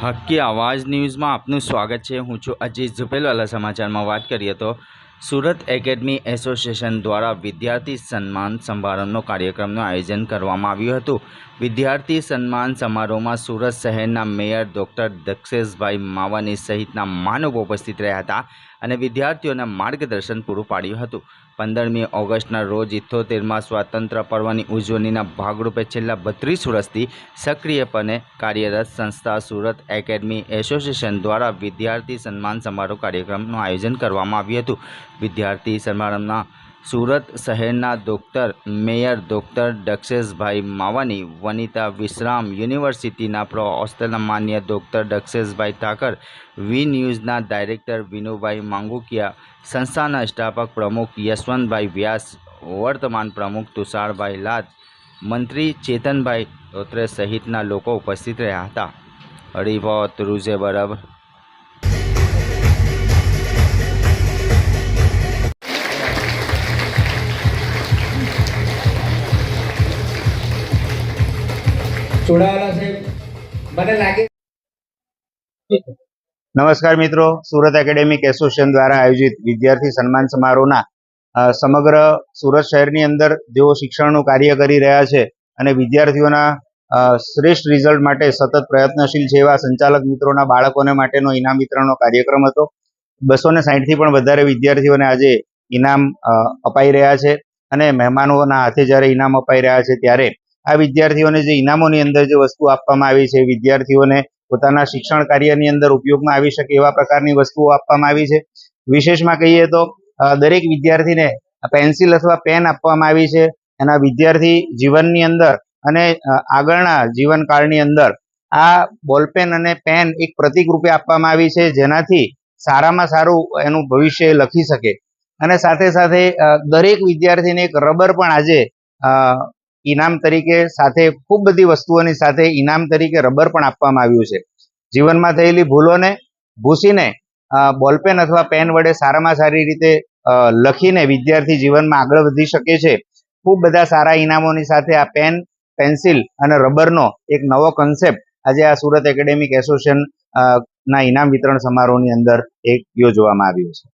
હક્કી આવાજ ન્યૂઝમાં આપનું સ્વાગત છે. હું છું અજીત ઝુપેલવાલા સમાચારમાં વાત કરીએ તો સુરત એકેડમી એસોસિએશન દ્વારા વિદ્યાર્થી સન્માન સમારંભનો કાર્યક્રમનું આયોજન કરવામાં આવ્યું હતું. વિદ્યાર્થી સન્માન સમારોહમાં સુરત શહેરના મેયર ડૉક્ટર દક્ષેશભાઈ માવાની સહિતના માનવ ઉપસ્થિત રહ્યા હતા. અને વિદ્યાર્થીઓને માર્ગદર્શન પૂરું પાડ્યું હતું. પંદરમી ઓગસ્ટના રોજ ઇથોતેરમાં સ્વાતંત્ર્ય પર્વની ઉજવણીના ભાગરૂપે છેલ્લા બત્રીસ વર્ષથી સક્રિયપણે કાર્યરત સંસ્થા સુરત એકેડમી એસોસિએશન દ્વારા વિદ્યાર્થી સન્માન સમારોહ કાર્યક્રમનું આયોજન કરવામાં આવ્યું હતું. વિદ્યાર્થી સમારંભના સુરત શહેરના doctor mayor doctor Daksheshbhai Mavani, Vanita Vishram યુનિવર્સિટીના પ્રો, હોસ્ટેલના માન્ય ડોક્ટર દક્ષેશભાઈ ઠાકર, વી ન્યૂઝના ડાયરેક્ટર વિનુભાઈ માંગુકિયા, સંસ્થાના સ્થાપક પ્રમુખ યશવંતભાઈ વ્યાસ, વર્તમાન પ્રમુખ તુષારભાઈ લાદ મંત્રી ચેતનભાઈ ધોત્રે સહિતના લોકો ઉપસ્થિત રહ્યા હતા. રિપોર્ટ રૂઝે બરબ નમસ્કાર મિત્રો. સુરત એકેડેમિક એસોસિએશન દ્વારા આયોજિત વિદ્યાર્થી સન્માન સમારોહના સમગ્ર સુરત શહેરની અંદર જેઓ શિક્ષણનું કાર્ય કરી રહ્યા છે અને વિદ્યાર્થીઓના શ્રેષ્ઠ રિઝલ્ટ માટે સતત પ્રયત્નશીલ છે એવા સંચાલક મિત્રોના, બાળકોને માટેનો ઇનામ વિતરણનો કાર્યક્રમ હતો. બસો ને સાહીઠથી પણ વધારે વિદ્યાર્થીઓને આજે ઇનામ અપાઈ રહ્યા છે અને મહેમાનોના હાથે જ્યારે ઇનામ અપાઈ રહ્યા છે ત્યારે આ વિદ્યાર્થીઓને જે ઇનામોની અંદર જે વસ્તુ આપવામાં આવી છે, વિદ્યાર્થીઓને પોતાના શિક્ષણ કાર્યની અંદર ઉપયોગમાં આવી શકે એવા પ્રકારની વસ્તુઓ આપવામાં આવી છે. વિશેષમાં કહીએ તો દરેક વિદ્યાર્થીને પેન્સિલ અથવા પેન આપવામાં આવી છે. એના વિદ્યાર્થી જીવનની અંદર અને આગળના જીવનકાળની અંદર આ બોલપેન અને પેન એક પ્રતિક રૂપે આપવામાં આવી છે, જેનાથી સારામાં સારું એનું ભવિષ્ય લખી શકે. અને સાથે સાથે દરેક વિદ્યાર્થીને એક રબર પણ આજે ઇનામ તરીકે સાથે ખૂબ બધી વસ્તુઓની સાથે ઇનામ તરીકે રબર પણ આપવામાં આવ્યું છે. જીવનમાં થયેલી ભૂલોને ભૂસીને બોલપેન અથવા પેન વડે સારામાં સારી રીતે લખીને વિદ્યાર્થી જીવનમાં આગળ વધી શકે છે. ખૂબ બધા સારા ઇનામોની સાથે આ પેન, પેન્સિલ અને રબરનો એક નવો કન્સેપ્ટ આજે આ સુરત એકેડેમિક એસોસિએશન ના ઇનામ વિતરણ સમારોહની અંદર એક યોજવામાં આવ્યો છે.